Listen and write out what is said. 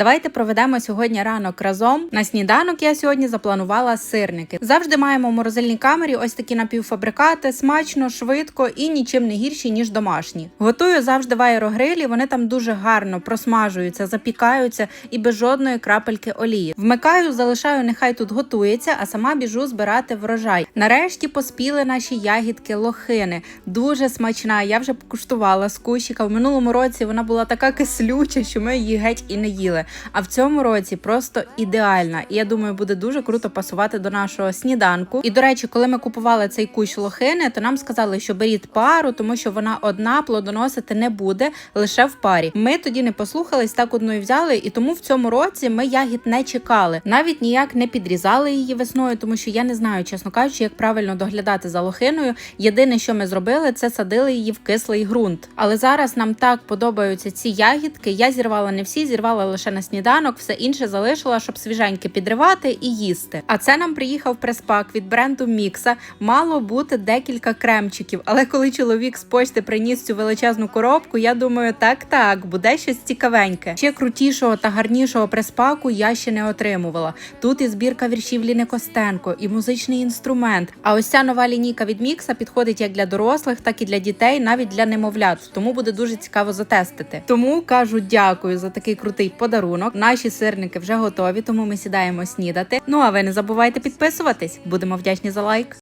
Давайте проведемо сьогодні ранок разом. На сніданок я сьогодні запланувала сирники. Завжди маємо в морозильній камері ось такі напівфабрикати, смачно, швидко і нічим не гірші, ніж домашні. Готую завжди в аерогрилі, вони там дуже гарно просмажуються, запікаються і без жодної крапельки олії. Вмикаю, залишаю, нехай тут готується, а сама біжу збирати врожай. Нарешті поспіли наші ягідки лохини. Дуже смачна. Я вже покуштувала з кущика. В минулому році вона була така кислюча, що ми її геть і не їли. А в цьому році просто ідеальна. І я думаю, буде дуже круто пасувати до нашого сніданку. І до речі, коли ми купували цей кущ лохини, то нам сказали, що беріть пару, тому що вона одна плодоносити не буде лише в парі. Ми тоді не послухались, так одну і взяли, і тому в цьому році ми ягід не чекали. Навіть ніяк не підрізали її весною, тому що я не знаю, чесно кажучи, як правильно доглядати за лохиною. Єдине, що ми зробили, це садили її в кислий ґрунт. Але зараз нам так подобаються ці ягідки. Я зірвала не всі, зірвала лише на сніданок, все інше залишила, щоб свіженьке підривати і їсти. А це нам приїхав прес-пак від бренду Мікса. Мало бути декілька кремчиків. Але коли чоловік з почти приніс цю величезну коробку, я думаю, так так, буде щось цікавеньке. Ще крутішого та гарнішого прес-паку я ще не отримувала. Тут і збірка віршів Ліни Костенко, і музичний інструмент. А ось ця нова лінійка від Мікса підходить як для дорослих, так і для дітей, навіть для немовлят. Тому буде дуже цікаво затестити. Тому кажу дякую за такий крутий подарунок. Наші сирники вже готові, тому ми сідаємо снідати. Ну а ви не забувайте підписуватись. Будемо вдячні за лайк.